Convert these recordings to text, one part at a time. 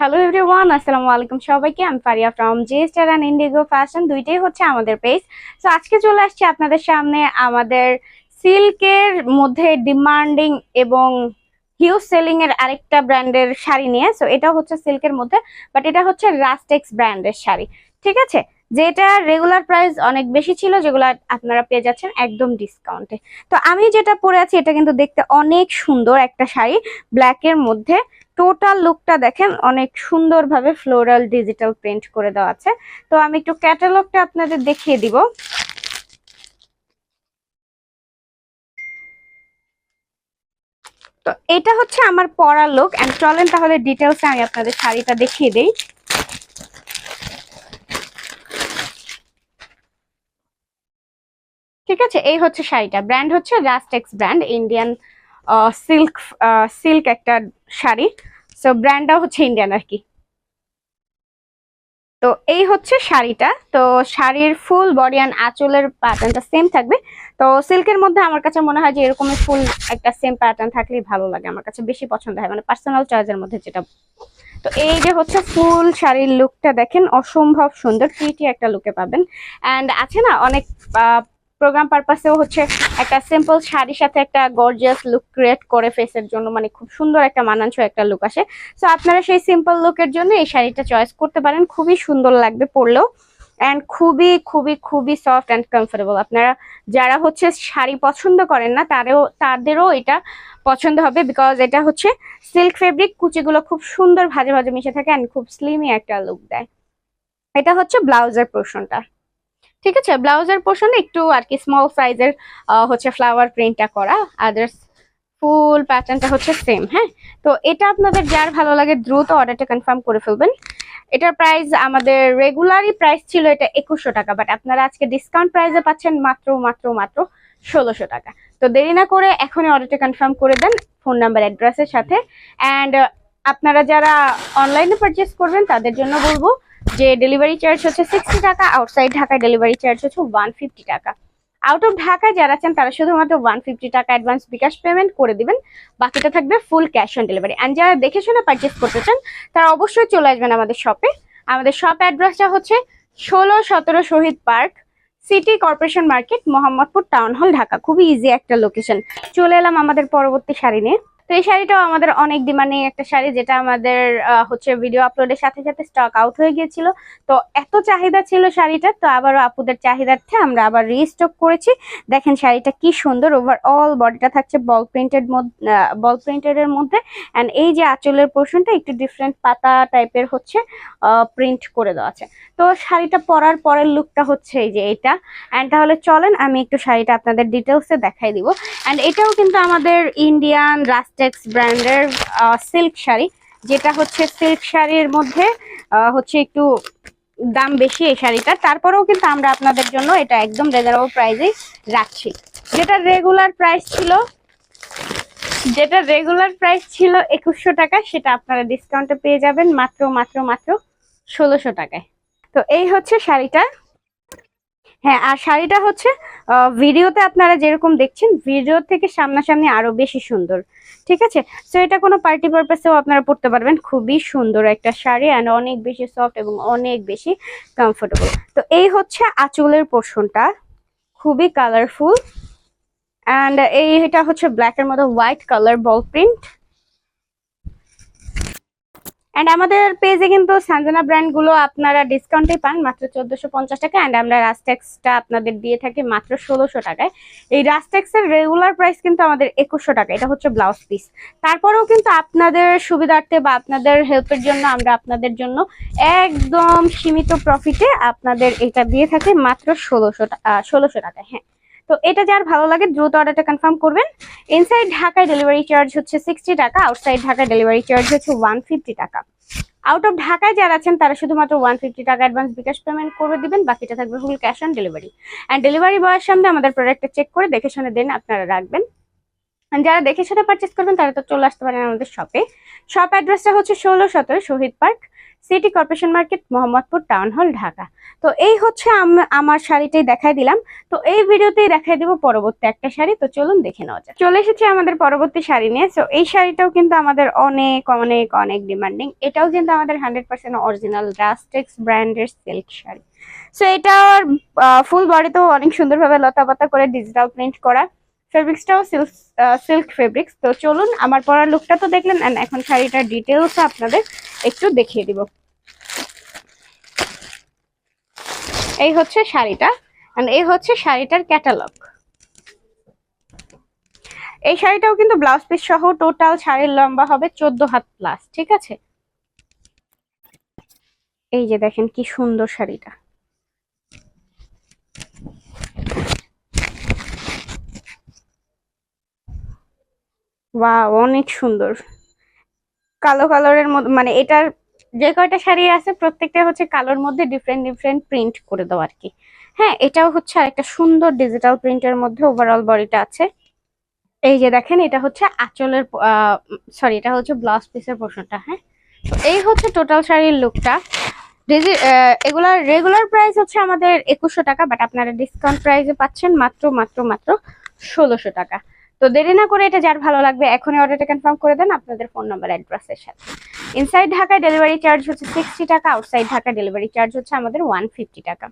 Hello everyone আসসালামু আলাইকুম সবাইকে। আমি Faria from J Star and Indigo Fashion দুইটাই হচ্ছে আমাদের পেজ তো আজকে চলে আসছি আপনাদের সামনে আমাদের সিল্কের মধ্যে ডিমান্ডিং এবং হিউজ সেলিং এর আরেকটা ব্র্যান্ডের শাড়ি নিয়ে। সো এটা হচ্ছে সিল্কের মধ্যে বাট এটা হচ্ছে রাস্টেক্স ব্র্যান্ডের শাড়ি। ঠিক আছে? যেটা রেগুলার প্রাইস অনেক বেশি ছিল, যেগুলো আপনারা পেয়ে যাচ্ছেন একদম ডিসকাউন্টে তো আমি যেটা পরে আছি, এটা কিন্তু দেখতে অনেক সুন্দর একটা শাড়ি ব্ল্যাকের মধ্যে। টোটাল লুকটা দেখেন, অনেক সুন্দরভাবে ফ্লোরাল ডিজিটাল প্রিন্ট করে দেওয়া আছে। তো আমি একটু ক্যাটালগটা আপনাদের দেখিয়ে দিব। তো এটা হচ্ছে আমার পরার লুক অ্যান্ড চলেন তাহলে ডিটেলসে আমি আপনাদের শাড়িটা দেখিয়ে দিই। ঠিক আছে, এই হচ্ছে শাড়িটা। ব্র্যান্ড হচ্ছে রাস্টেক্স ব্র্যান্ড ইন্ডিয়ান সিল্ক সিল্ক একটা শাড়ি। সো ব্র্যান্ডটা হচ্ছে ইন্ডিয়ান আর কি। তো, এই হচ্ছে শাড়িটা। তো, শাড়ির ফুল বডি অ্যান্ড আঁচলের প্যাটার্নটা সেম থাকবে। তো সিল্কের মধ্যে আমার কাছে মনে হয় যে, এরকমই ফুল একটা সেম প্যাটার্ন থাকলেই ভালো লাগে। আমার কাছে বেশি পছন্দ হয় মানে পার্সোনাল চয়েসের মধ্যে যেটা। তো, এই যে হচ্ছে ফুল শাড়ির লুকটা দেখেন, অসম্ভব সুন্দর প্রিটি একটা লুকে পাবেন। অ্যান্ড আছে না, অনেক প্রোগ্রাম পারপাসেও হচ্ছে একটা সিম্পল শাড়ির সাথে একটা গর্জিয়াস লুক ক্রিয়েট করে ফেসের জন্য মানে খুব সুন্দর একটা মানানসই একটা লুক আসে। সো আপনারা সেই সিম্পল লুকের জন্য এই শাড়িটা চয়েস করতে পারেন। খুবই সুন্দর লাগবে পরলেও অ্যান্ড খুবই খুবই খুবই সফট অ্যান্ড কমফোর্টেবল আপনারা যারা হচ্ছে শাড়ি পছন্দ করেন না, তারও, তাদেরও এটা পছন্দ হবে বিকজ এটা হচ্ছে সিল্ক ফেব্রিক কুচিগুলো খুব সুন্দর ভাজে ভাজে মিশে থাকে অ্যান্ড খুব স্লিমি একটা লুক দেয়। এটা হচ্ছে ব্লাউজের পোর্শনটা ঠিক আছে, ব্লাউজের পোর্শনে একটু আর কি স্মল সাইজের হচ্ছে ফ্লাওয়ার প্রিন্টটা করা। আদার্স ফুল প্যাটার্নটা হচ্ছে সেম হ্যাঁ? তো এটা আপনাদের যার ভালো লাগে দ্রুত অর্ডারটা কনফার্ম করে ফেলবেন। এটার প্রাইস আমাদের রেগুলারই প্রাইস ছিল এটা একুশশো টাকা বাট আপনারা আজকে ডিসকাউন্ট প্রাইসে পাচ্ছেন মাত্র মাত্র মাত্র ষোলোশো টাকা। তো দেরি না করে এখনই অর্ডারটা কনফার্ম করে দেন ফোন নাম্বার অ্যাড্রেসের সাথে। অ্যান্ড আপনারা যারা অনলাইনে পারচেস করবেন, তাদের জন্য বলব যে ডেলিভারি চার্জ হচ্ছে সিক্সটি টাকা আউটসাইড ঢাকায় ডেলিভারি চার্জ হচ্ছে ওয়ান ফিফটি টাকা। আউট অফ ঢাকায় যারা আছেন, তারা শুধুমাত্র ওয়ান ফিফটি টাকা অ্যাডভান্স বিকাশ পেমেন্ট করে দিবেন। বাকিটা থাকবে full cash on delivery and যারা দেখে শুনে পারচেস করতে চান, তারা অবশ্যই চলে আসবেন আমাদের শপে আমাদের শপ অ্যাড্রেসটা হচ্ছে ষোলো সতেরো Shahid park, city corporation market, Mohammadpur town hall, Dhaka. খুবই ইজি একটা লোকেশন চলে এলাম আমাদের পরবর্তী শাড়ি নিয়ে। তো এই শাড়িটাও আমাদের অনেক ডিমান্ডিং একটা শাড়ি, যেটা আমাদের হচ্ছে ভিডিও আপলোডের সাথে সাথে স্টক আউট হয়ে গিয়েছিল। তো এত চাহিদা ছিল শাড়িটা তো আবারও আপুদের চাহিদার্থে আমরা আবার রিস্টক করেছি। দেখেন শাড়িটা কি সুন্দর ওভারঅল বডিটা থাকছে বল প্রিন্টেড বল প্রিন্টেড এর মধ্যে। অ্যান্ড এই যে আঁচলের পোর্শনটা একটু ডিফারেন্ট পাতা টাইপের হচ্ছে প্রিন্ট করে দেওয়া আছে। তো শাড়িটা পরার পরের লুকটা হচ্ছে এই যে এটা। অ্যান্ড তাহলে চলেন আমি একটু শাড়িটা আপনাদের ডিটেলসে দেখাই দিব। অ্যান্ড এটাও কিন্তু আমাদের ইন্ডিয়ান রাস্টেক্স ব্র্যান্ডের সিল্ক শাড়ি, যেটা হচ্ছে সিল্ক শাড়ির মধ্যে হচ্ছে একটু দাম বেশি এই শাড়িটা। তারপরেও কিন্তু আমরা আপনাদের জন্য এটা একদম রিজনেবল প্রাইসেই রাখছি। যেটা রেগুলার প্রাইস ছিল, যেটা রেগুলার প্রাইস ছিল একুশশো টাকা, সেটা আপনারা ডিসকাউন্টে পেয়ে যাবেন মাত্র মাত্র মাত্র ষোলোশো টাকায়। তো এই হচ্ছে শাড়িটা। হ্যাঁ আর শাড়িটা হচ্ছে ভিডিওতে আপনারা যেরকম দেখছেন, ভিডিও থেকে সামনাসামনি আরও বেশি সুন্দর, ঠিক আছে? সো এটা কোনো পার্টি পারপাসেও আপনারা পড়তে পারবেন, খুবই সুন্দর একটা শাড়ি অ্যান্ড অনেক বেশি সফট এবং অনেক বেশি কমফোর্টেবল তো এই হচ্ছে আঁচলের পোর্শনটা, খুবই কালারফুল অ্যান্ড এই এটা হচ্ছে ব্ল্যাকের মতো white colour ball print and আমাদের পেজে কিন্তু সানজানা ব্র্যান্ডগুলো আপনারা ডিসকাউন্টে পান মাত্র চোদ্দোশো পঞ্চাশ টাকা। অ্যান্ড আমরা রাস্টেক্সটা আপনাদের দিয়ে থাকি মাত্র ষোলোশো টাকায়। এই রাস্টেক্সের রেগুলার প্রাইস কিন্তু আমাদের একুশশো টাকা, এটা হচ্ছে ব্লাউজ পিস তারপরেও কিন্তু আপনাদের সুবিধার্থে বা আপনাদের হেল্পের জন্য আমরা আপনাদের জন্য একদম সীমিত প্রফিটে আপনাদের এটা দিয়ে থাকি মাত্র ষোলোশো টাকা ষোলোশো টাকায় হ্যাঁ। তো এটা যার ভালো লাগে, দ্রুত অর্ডারটা কনফার্ম করবেন। ইনসাইড ঢাকায় ডেলিভারি চার্জ হচ্ছে সিক্সটি টাকা আউটসাইড ঢাকায় ডেলিভারি চার্জ হচ্ছে ওয়ান টাকা। আউট অফ ঢাকায় যারা আছেন, তারা শুধুমাত্র ওয়ান ফিফটি টাকা অ্যাডভান্স বিকাশ পেমেন্ট করে দিবেন, বাকিটা থাকবে full cash on delivery and delivery বয়ের সামনে আমাদের প্রোডাক্টটা চেক করে দেখে শুনে দেন আপনারা রাখবেন। যারা দেখে শুনে পারচেস করবেন, তারা তো চলে আসতে পারেন আমাদের শপে শপ অ্যাড্রেসটা হচ্ছে ষোলো সতেরো Shahid park. City corporation market, Mohammadpur town hall, Dhaka. তো এই হচ্ছে আমার শাড়িটাই দেখাই দিলাম। তো এই ভিডিওতেই দেখাই দিব পরবর্তী একটা শাড়ি। তো চলুন দেখে নেওয়া যাক। চলে এসেছি আমাদের পরবর্তী শাড়ি নিয়ে। তো এই শাড়িটাও কিন্তু আমাদের অনেক অনেক অনেক ডিমান্ডিং এটাও কিন্তু আমাদের হান্ড্রেড পার্সেন্ট অরিজিনাল রাস্টেক্স ব্র্যান্ডের সিল্ক শাড়ি। সো এটার ফুল বডিতেও অনেক সুন্দরভাবে লতা পাতা করে ডিজিটাল প্রিন্ট করা। ফেব্রিক্সটাও সিল্ক সিল্ক ফেব্রিক্স তো চলুন, আমার পরার লুকটা তো দেখলেন। And এখন শাড়িটার ডিটেলস আপনাদের একটু দেখিয়ে দিব। এই হচ্ছে শাড়িটা এই হচ্ছে শাড়িটার ক্যাটালগ এই শাড়িটাও কিন্তু ব্লাউজ পিস সহ টোটাল শাড়ির লম্বা হবে চোদ্দ হাত প্লাস ঠিক আছে? এই যে দেখেন কি সুন্দর শাড়িটা। বাহ অনেক সুন্দর। কালো কালারের মানে এটার যে কয়টা শাড়ি আছে, প্রত্যেকটা হচ্ছে কালোর মধ্যে ডিফারেন্ট ডিফারেন্ট প্রিন্ট করে দেওয়া আর কি। হ্যাঁ এটাও হচ্ছে আরেকটা সুন্দর ডিজিটাল প্রিন্টের মধ্যে ওভারঅল বডিটা আছে। এই যে দেখেন, এটা হচ্ছে আঁচলের সরি এটা হচ্ছে ব্লাউজ পিসের পোর্শনটা হ্যাঁ। তো এই হচ্ছে টোটাল শাড়ির লুকটা এগুলার রেগুলার প্রাইস হচ্ছে আমাদের একুশশো টাকা বাট আপনারা ডিসকাউন্ট প্রাইসে পাচ্ছেন মাত্র মাত্র মাত্র ষোলোশো টাকা। তো দেরি না করে এটা যার ভালো লাগবে, এখনই অর্ডারটা কনফার্ম করে দেন আপনাদের ফোন নাম্বার অ্যাড্রেসের সাথে। ইনসাইড ঢাকায় ডেলিভারি চার্জ হচ্ছে সিক্সটি টাকা আউটসাইড ঢাকা ডেলিভারি চার্জ হচ্ছে আমাদের ওয়ান ফিফটি টাকা।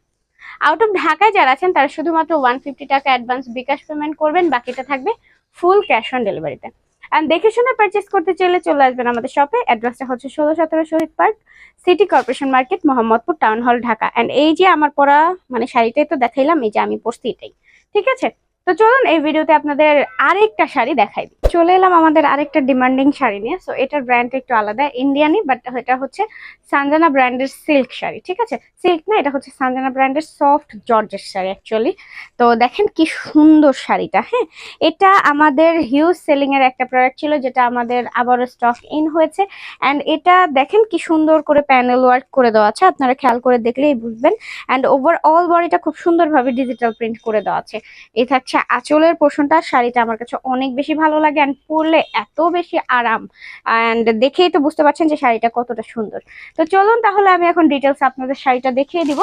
আউট অফ ঢাকায় যারা আছেন, তারা শুধুমাত্র ওয়ান ফিফটি টাকা অ্যাডভান্স বিকাশ পেমেন্ট করবেন, বাকিটা থাকবে ফুল ক্যাশ অন ডেলিভারিতে অ্যান্ড দেখে শুনে পারচেস করতে চাইলে চলে আসবেন আমাদের শপে অ্যাড্রেসটা হচ্ছে ষোলো সতেরো Shahid park city corporation market Mohammadpur town hall Dhaka and এই যে আমার পরা মানে শাড়িটাই তো দেখাইলাম, এই যে আমি পরছি এটাই। ঠিক আছে? তো চলুন এই ভিডিওতে আপনাদের আরেকটা শাড়ি দেখাই দিই। চলে এলাম আমাদের আরেকটা ডিমান্ডিং শাড়ি নিয়ে। সো এটার ব্র্যান্ড একটু আলাদা ইন্ডিয়ানি বাট এটা হচ্ছে সানজানা ব্র্যান্ডের সিল্ক শাড়ি, ঠিক আছে? সিল্ক না, এটা হচ্ছে সানজানা ব্র্যান্ডের সফট জর্জের শাড়ি অ্যাকচুয়ালি তো দেখেন কি সুন্দর শাড়িটা হ্যাঁ? এটা আমাদের হিউজ সেলিং এর একটা প্রোডাক্ট ছিল, যেটা আমাদের আবারও স্টক ইন হয়েছে। অ্যান্ড এটা দেখেন কি সুন্দর করে প্যানেল ওয়ার্ক করে দেওয়া আছে। আপনারা খেয়াল করে দেখলেই বুঝবেন। অ্যান্ড ওভারঅল বডিটা খুব সুন্দরভাবে ডিজিটাল প্রিন্ট করে দেওয়া আছে। এই থাকছে আঁচলের পোর্শনটা শাড়িটা আমার কাছে অনেক বেশি ভালো লাগে অ্যান্ড পরলে এত বেশি আরাম। অ্যান্ড দেখেই তো বুঝতে পারছেন যে শাড়িটা কতটা সুন্দর। তো চলুন তাহলে আমি এখন ডিটেলস আপনাদের শাড়িটা দেখিয়ে দিব।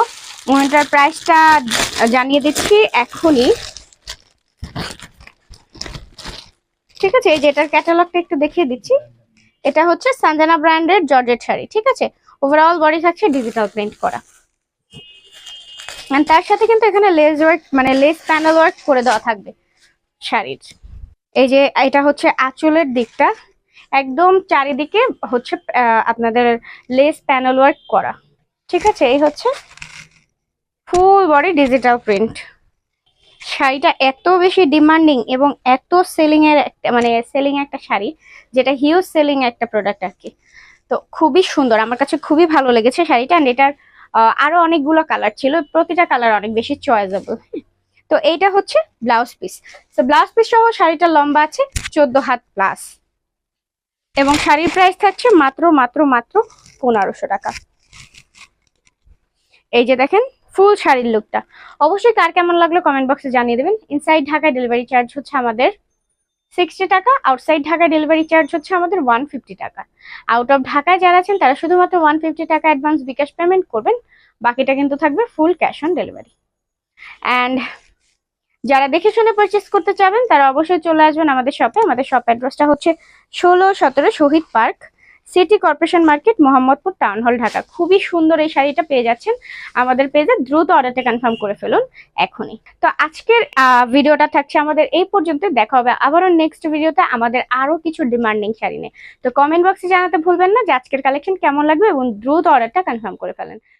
ওনাটার প্রাইসটা জানিয়ে দিচ্ছি এখনই। ঠিক আছে, এই যে এটার ক্যাটালগটা একটু দেখিয়ে দিচ্ছি। এটা হচ্ছে সানজানা ব্র্যান্ডের জর্জেট শাড়ি, ঠিক আছে? ওভারঅল বডি থাকছে ডিজিটাল প্রিন্ট করা। তার সাথে কিন্তু এখানে লেস ওয়ার্ক মানে লেস প্যানেল ওয়ার্ক করে দেওয়া থাকবে শাড়ির। এই যে এটা হচ্ছে আঁচলের দিকটা, একদম চারিদিকে হচ্ছে আপনাদের লেস প্যানেল ওয়ার্ক করা। ঠিক আছে? এই হচ্ছে ফুল বডি ডিজিটাল প্রিন্ট শাড়িটা এত বেশি ডিমান্ডিং এবং এত সেলিং এর একটা মানে সেলিং একটা শাড়ি, যেটা হিউজ সেলিং একটা প্রোডাক্ট আর কি। তো খুবই সুন্দর, আমার কাছে খুবই ভালো লেগেছে শাড়িটা অ্যান্ড এটার আরও অনেকগুলো কালার ছিল। প্রতিটা কালার অনেক বেশি চয়েসেবল তো এইটা হচ্ছে ব্লাউজ পিস তো ব্লাউজ পিস সহ শাড়িটা লম্বা আছে, চোদ্দ হাত প্লাস এবং শাড়ির প্রাইস থাকছে মাত্র মাত্র মাত্র পনেরোশো টাকা। এই যে দেখেন ফুল শাড়ির লুকটা অবশ্যই কার কেমন লাগল কমেন্ট বক্সে জানিয়ে দেবেন। ইনসাইড ঢাকায় ডেলিভারি চার্জ হচ্ছে আমাদের সিক্সটি টাকা আউটসাইড ঢাকা ডেলিভারি চার্জ হচ্ছে আমাদের ওয়ান ফিফটি টাকা। আউট অফ ঢাকায় যারা আছেন, তারা শুধুমাত্র ওয়ান ফিফটি টাকা অ্যাডভান্স বিকাশ পেমেন্ট করবেন, বাকিটা কিন্তু থাকবে full cash on delivery and যারা দেখে শুনে পারচেস করতে চাবেন, তারা অবশ্যই চলে আসবেন আমাদের শপে আমাদের শপ অ্যাড্রেসটা হচ্ছে ষোলো সতেরো Shahid park. City corporation market, Mohammadpur town hall, Dhaka. খুবই সুন্দর এই শাড়িটা পেয়ে যাচ্ছেন। আমাদের পেজে দ্রুত অর্ডারটা কনফার্ম করে ফেলুন এখনই। তো আজকের ভিডিওটা থাকছে আমাদের এই পর্যন্ত। দেখা হবে আবারও নেক্সট ভিডিওতে আমাদের আরও কিছু ডিমান্ডিং শাড়ি নেই তো কমেন্ট বক্সে জানাতে ভুলবেন না যে আজকের কালেকশন কেমন লাগবে এবং দ্রুত অর্ডারটা কনফার্ম করে ফেলেন।